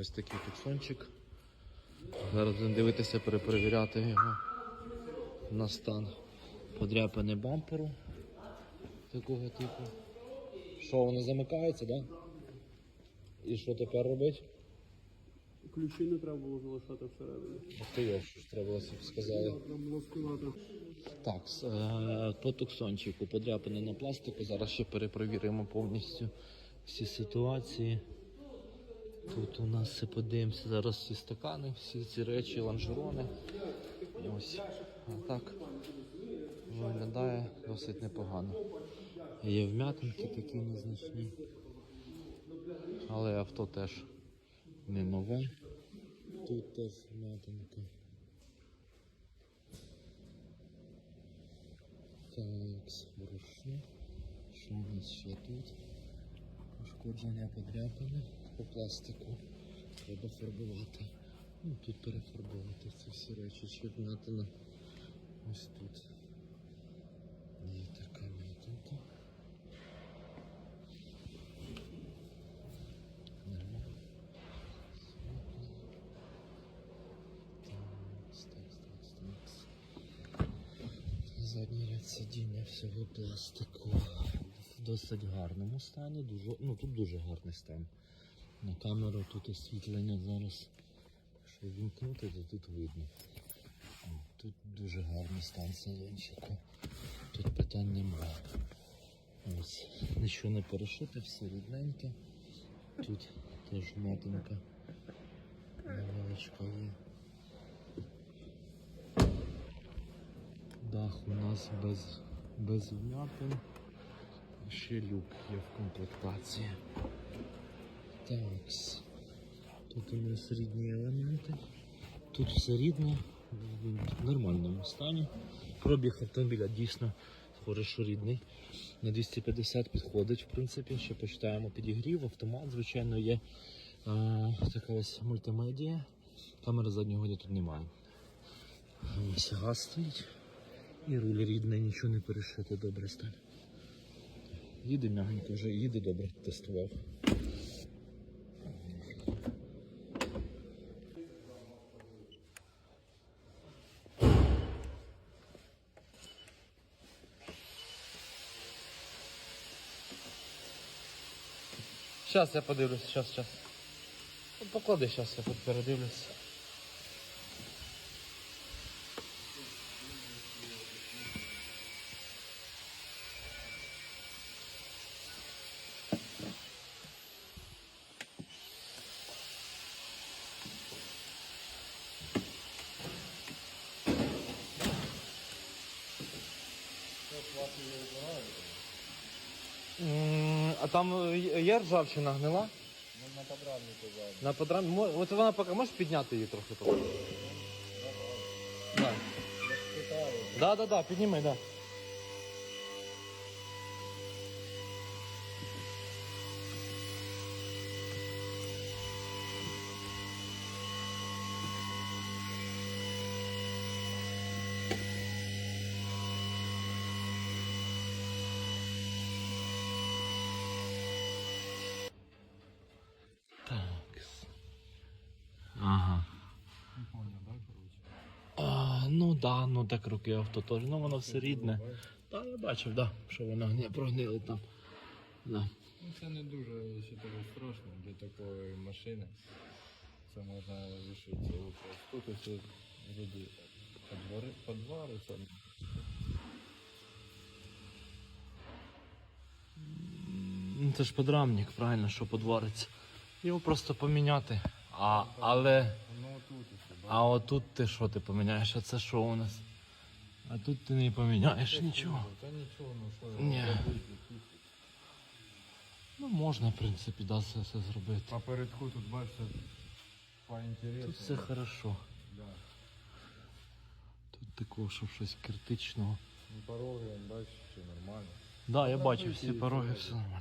Ось такий туксончик. Зараз будемо дивитися, перепровіряти його на стан подряпини бамперу такого типу. Що, воно замикається, так? Да? І що тепер робити? Ключі не треба було залишати всередині. Ти йо, що ж треба сказали. Треба. Так, е, по туксончику подряпини на пластику. Зараз ще перепровіримо повністю всі ситуації. Тут у нас все подивимося зараз всі стакани, всі ці речі, лонжерони. І ось а так виглядає досить непогано. Є вм'ятинки такі незначні. Але авто теж не нове. Тут теж вм'ятинка. Так, хорошо. Що у нас ще тут? Пошкодження подряпини по пластику. Треба фарбувати. Ну, тут перефарбувати ці всі речі, вмятина. Ось тут. Є така такс. Задній ряд сидіння всього пластику. В досить гарному стані. Дуже, ну тут дуже гарний стан. На камеру тут освітлення зараз. Якщо вімкнути, то тут видно. Тут дуже гарний стан салончику. Тут питань немає. Ось. Нічого не перешите, все рідненьке. Тут теж матинка. Невеличка є. Дах у нас без, без вмятин. Ще люк є в комплектації. Так. Тут у нас рідні елементи. Тут все рідне, в нормальному стані. Пробіг автомобіля дійсно що рідний. На 250 підходить, в принципі. Ще почитаємо підігрів, автомат, звичайно, є. А, така ось мультимедія. Камери заднього виду тут немає. Ось газ стоїть. І руль рідний, нічого не перешити, добре стане. Їде м'ягенько, вже їде добре, тестував. Зараз я подивлюсь, зараз, зараз. Поклади, зараз я передивлюсь. М, А там є- є ржавчина гнила? На подрамнику задній. На подрам... Мо- От вона поки можеш підняти її трохи поки? Так. Я так, Да, да, да. Да, ну так руки авто теж. Ну воно все рідне. Так, я бачив, да, що воно не прогнили там. Да. Ну це не дуже страшно для такої машини. Це можна вирішити Тут вроді подвори, подвари там. Ну, Це ж подрамник, правильно, що подвариться. Його просто поміняти. А, але. А отут ти що ти поміняєш? А це що у нас? А тут ти не поміняєш нічого. Та нічого, ну що Ні. Ну можна, в принципі, да, все, все зробити. А передку тут бачите, поінтересно. Тут все хорошо. Да. Тут такого, щоб щось критичного. Ну, пороги, бачиш, все нормально. Да, я Ну, бачив всі пороги, все нормально.